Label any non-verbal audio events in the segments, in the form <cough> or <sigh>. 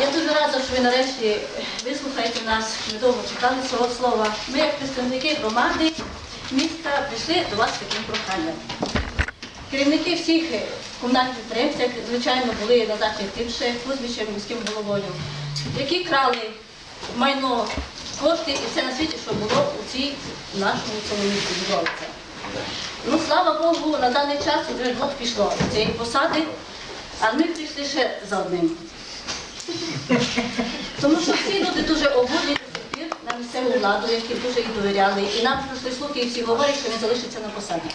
Я дуже рада, що ви нарешті вислухаєте нас. Ми довго чекали цього слова. Ми, як представники громади міста, прийшли до вас з таким проханням. Керівники всіх комунальних підприємств, звичайно, були на захід тимше Кузьмічем, міським головою, які крали майно, кошти і все на світі, що було у цій нашому цьому місті. Ну, слава Богу, на даний час вже двох пішло з цієї посади, а ми прийшли ще за одним. <laughs> Тому що всі люди дуже обурені на місцеву владу, які дуже їй довіряли. І нам прийшли слухи, і всі говорять, що він залишиться на посаді.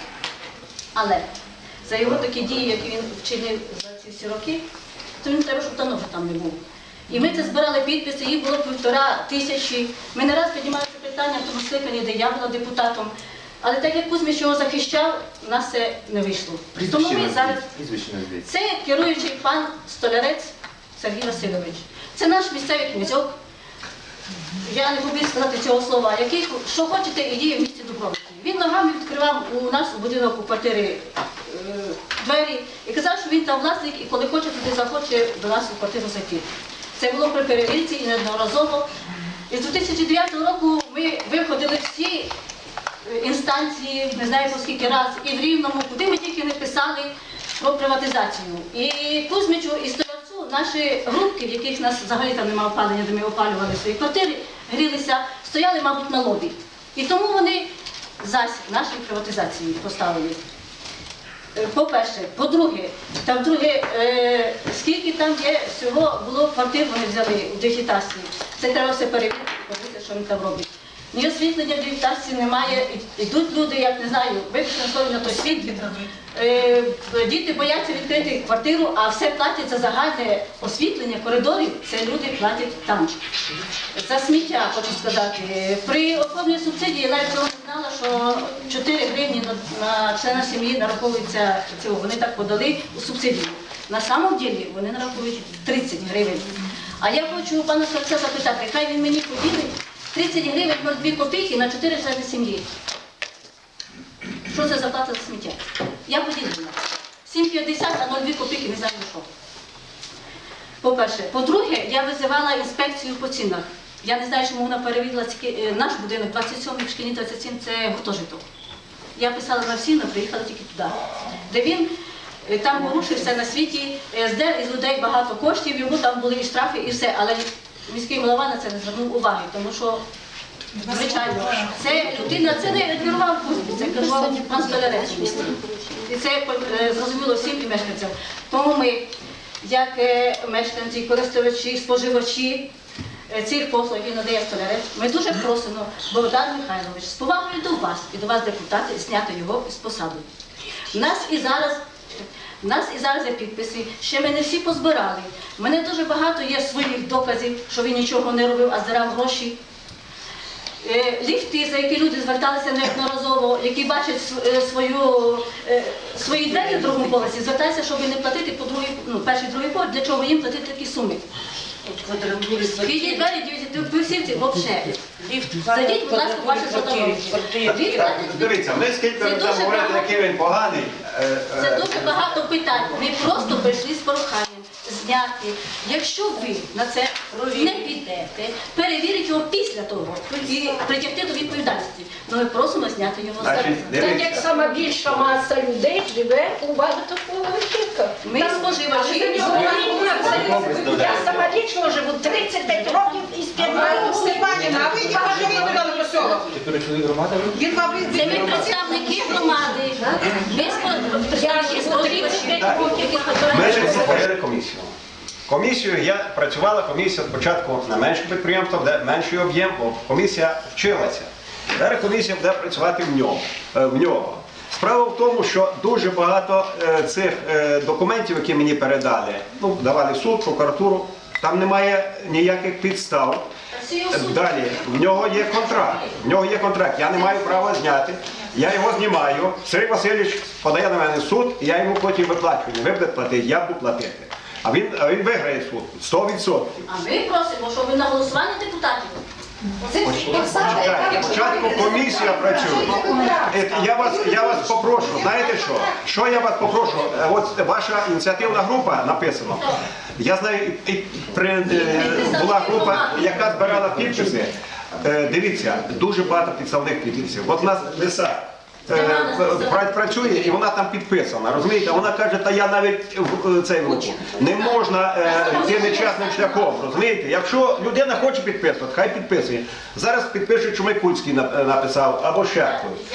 Але за його такі дії, які він вчинив за ці всі роки, то він треба, щоб давно вже там не був. І ми це збирали підписи, їх було півтора тисячі. Ми не раз піднімали це питання в тому скликанні, де я була депутатом. Але так як Кузьміч його захищав, у нас це не вийшло. Тому ми зараз це керуючий пан Столярець Сергій Васильович. Це наш місцевий князьок. Я не побіг сказати цього слова, який, що хочете, і діє в місті Дубровці. Він ногами відкривав у нас у будинок у квартирі е, двері і казав, що він там власник, і коли хоче, туди захоче до нас у квартиру зайти. Це було при перевірці і неодноразово. І з 2009 року ми виходили всі е, інстанції, не знаю по скільки раз, і в Рівному, куди ми тільки не писали про приватизацію. І Кузьмичу, і наші групки, в яких нас взагалі там немає опалення, де ми опалювали свої квартири, грілися, стояли, мабуть, на лобі. І тому вони зась нашій приватизації поставили. Е, По-перше, по-друге, там друге, е, скільки там є всього було квартир, вони взяли в дефітасі. Це треба все перевірити, подивитися, що він там робить. Ні освітлення в дефітасі немає, йдуть люди, як не знаю, виключно на той світ. Е, діти бояться відкрити квартиру, а все платять за загальне освітлення коридорів, це люди платять там. За сміття, хочу сказати. При оформленні субсидії я навіть цього не знала, що 4 гривні на, на члена сім'ї нараховується цього. Вони так подали у субсидію. На самом ділі вони нараховують 30 гривень. А я хочу у пана Савця запитати, хай він мені поділить 30 гривень 02 копійки на 4 члени сім'ї. Що це за плата за сміття? Я поділила. 7,50, а 0,2 копійки не знаю що. По-перше. По-друге, я визивала інспекцію по цінах. Я не знаю, чому вона перевірила тільки е, наш будинок 27, в шкільні 27 це гуртожиток. Я писала на всі, приїхала тільки туди. Де він е, там порушився на світі, е, здер із людей багато коштів, йому там були і штрафи, і все. Але міський голова на це не звернув уваги, тому що Звичайно, це людина, це не керував Кузьмі, це керував пан Столярець в. І це е, зрозуміло всім і мешканцям. Тому ми, як е, мешканці, користувачі, споживачі е, цих послуг, які надає Столярець, ми дуже просимо Богдан Михайлович з повагою до вас і до вас, депутати, зняти його з посади. У нас і зараз. Нас і зараз є підписи, ще ми не всі позбирали. У мене дуже багато є своїх доказів, що він нічого не робив, а збирав гроші. Е, ліфти, за які люди зверталися неодноразово, які бачать е, свою, е, свої двері в другому поверсі, звертаються, щоб не платити по другій, ну, перший другий поверх, для чого їм платити такі суми. Підіть двері, дивіться, ви всі взагалі. Зайдіть, будь ласка, в ваші платите- Дивіться, ми скільки Це дуже говорити, багато. який він поганий. е, Це е, дуже багато питань. Ми просто прийшли з проханням зняти. Якщо ви на це не підете, перевірить його після того і притягти до відповідальності. Ну ми просимо зняти його з Значить. Так як сама більша маса людей живе у багатоповерхівках. Ми Там- споживачі. За нього Комплекс Я сама лічно живу 35 років із Степаном. Степанівна, а ви живете дали до цього? Він вам Це ми представники громади. Ми спо- представники споживачів, які Ми ж споживають. створили комісію. Комісію я працювала комісія спочатку на менших підприємствах, де менший об'єм, бо комісія вчилася. Зараз комісія буде працювати в ньому. е, В нього. Справа в тому, що дуже багато е, цих е, документів, які мені передали, ну, давали суд, прокуратуру, там немає ніяких підстав. Далі, в нього є контракт. В нього є контракт. Я не маю права зняти. Я його знімаю. Сергій Васильович подає на мене суд, і я йому потім виплачую. Ви будете платити, я буду платити. А він, а він виграє суд 100%. А ми просимо, щоб ви на голосування депутатів Спочатку комісія працює. Е, Я вас, я вас попрошу, знаєте що? Що я вас попрошу? Е, От ваша ініціативна група написано. Я знаю, і при, е, була група, яка збирала підписи. Е, Дивіться, дуже багато підставних підписів. От у нас лиса. Е, Працює і вона там підписана, розумієте? Вона каже, та я навіть в е, цей руку. Не можна е, йти нечесним шляхом, розумієте? Якщо людина хоче підписувати, хай підписує. Зараз нап- е, написав або ще хтось.